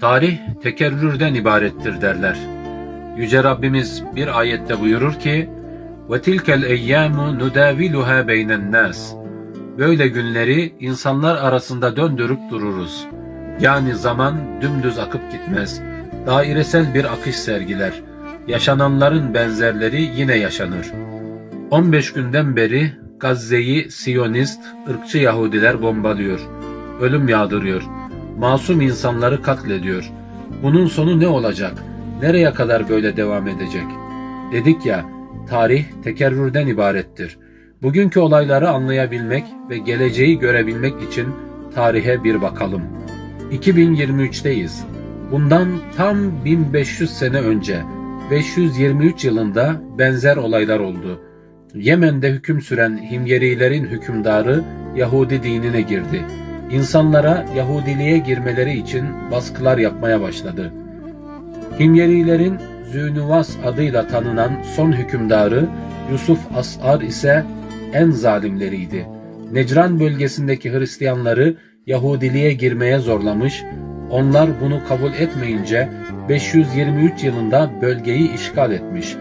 Tarih tekerrürden ibarettir derler. Yüce Rabbimiz bir ayette buyurur ki وَتِلْكَ الْاَيَّامُ نُدَاوِلُهَا بَيْنَ النَّاسِ Böyle günleri insanlar arasında döndürüp dururuz. Yani zaman dümdüz akıp gitmez. Dairesel bir akış sergiler. Yaşananların benzerleri yine yaşanır. 15 günden beri Gazze'yi Siyonist, ırkçı Yahudiler bombalıyor. Ölüm yağdırıyor. Masum insanları katlediyor. Bunun sonu ne olacak? Nereye kadar böyle devam edecek? Dedik ya, tarih tekerrürden ibarettir. Bugünkü olayları anlayabilmek ve geleceği görebilmek için tarihe bir bakalım. 2023'teyiz. Bundan tam 1500 sene önce 523 yılında benzer olaylar oldu. Yemen'de hüküm süren Himyerilerin hükümdarı Yahudi dinine girdi. İnsanlara Yahudiliğe girmeleri için baskılar yapmaya başladı. Himyerilerin Zünüvas adıyla tanınan son hükümdarı Yusuf As'ar ise en zalimleriydi. Necran bölgesindeki Hristiyanları Yahudiliğe girmeye zorlamış, onlar bunu kabul etmeyince 523 yılında bölgeyi işgal etmiş.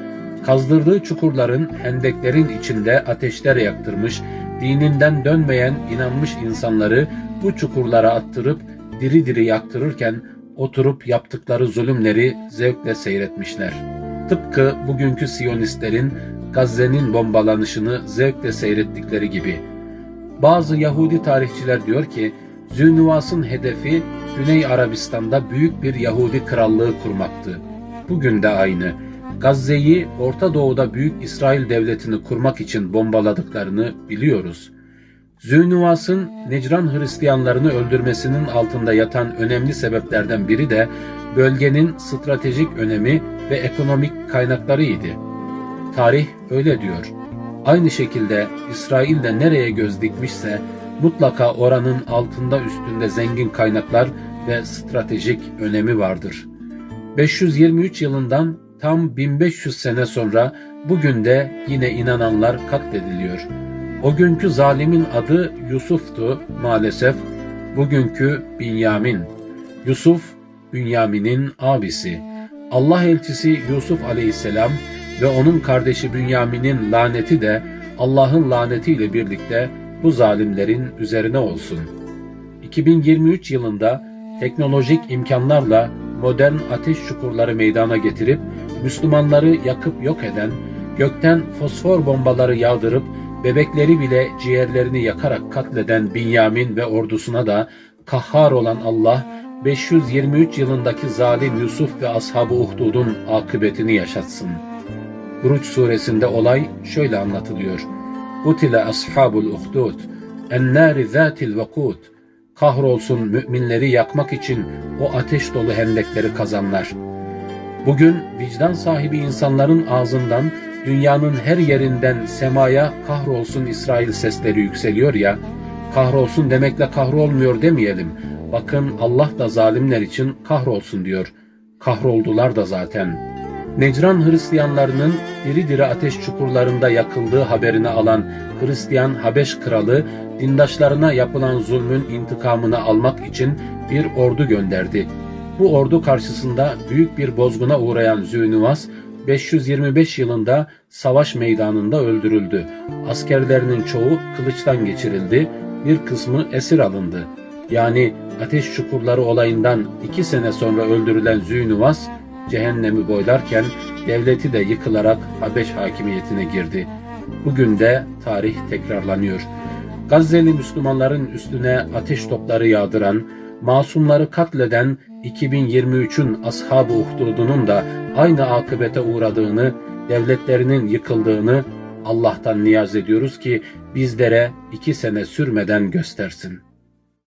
Kazdırdığı çukurların, hendeklerin içinde ateşler yaktırmış, dininden dönmeyen inanmış insanları bu çukurlara attırıp diri diri yaktırırken oturup yaptıkları zulümleri zevkle seyretmişler. Tıpkı bugünkü Siyonistlerin Gazze'nin bombalanışını zevkle seyrettikleri gibi. Bazı Yahudi tarihçiler diyor ki, Zülnüvas'ın hedefi Güney Arabistan'da büyük bir Yahudi krallığı kurmaktı. Bugün de aynı. Gazze'yi Orta Doğu'da Büyük İsrail Devleti'ni kurmak için bombaladıklarını biliyoruz. Zülnüvas'ın Necran Hristiyanlarını öldürmesinin altında yatan önemli sebeplerden biri de bölgenin stratejik önemi ve ekonomik kaynaklarıydı. Tarih öyle diyor. Aynı şekilde İsrail de nereye göz dikmişse mutlaka oranın altında üstünde zengin kaynaklar ve stratejik önemi vardır. 523 yılından tam 1500 sene sonra bugün de yine inananlar katlediliyor. O günkü zalimin adı Yusuf'tu maalesef. Bugünkü Binyamin. Yusuf, Bünyamin'in abisi. Allah elçisi Yusuf aleyhisselam ve onun kardeşi Bünyamin'in laneti de Allah'ın lanetiyle birlikte bu zalimlerin üzerine olsun. 2023 yılında teknolojik imkanlarla modern ateş çukurları meydana getirip Müslümanları yakıp yok eden, gökten fosfor bombaları yağdırıp bebekleri bile ciğerlerini yakarak katleden Binyamin ve ordusuna da kahhar olan Allah 523 yılındaki zalim Yusuf ve ashabı Uhdud'un akıbetini yaşatsın. Buruç suresinde olay şöyle anlatılıyor. Kutile ashabul uhdud ennâri zâtil vakûd Kahrolsun müminleri yakmak için o ateş dolu hendekleri kazanlar. Bugün vicdan sahibi insanların ağzından dünyanın her yerinden semaya kahrolsun İsrail sesleri yükseliyor ya, kahrolsun demekle kahrolmuyor demeyelim. Bakın Allah da zalimler için kahrolsun diyor. Kahroldular da zaten. Necran Hristiyanlarının diri diri ateş çukurlarında yakıldığı haberini alan Hristiyan Habeş kralı dindaşlarına yapılan zulmün intikamını almak için bir ordu gönderdi. Bu ordu karşısında büyük bir bozguna uğrayan Züynüvas 525 yılında savaş meydanında öldürüldü. Askerlerinin çoğu kılıçtan geçirildi, bir kısmı esir alındı. Yani ateş çukurları olayından iki sene sonra öldürülen Züynüvas cehennemi boylarken devleti de yıkılarak Habeş hakimiyetine girdi. Bugün de tarih tekrarlanıyor. Gazze'li Müslümanların üstüne ateş topları yağdıran, masumları katleden 2023'ün ashab-ı uhdudunun da aynı akıbete uğradığını, devletlerinin yıkıldığını Allah'tan niyaz ediyoruz ki bizlere iki sene sürmeden göstersin.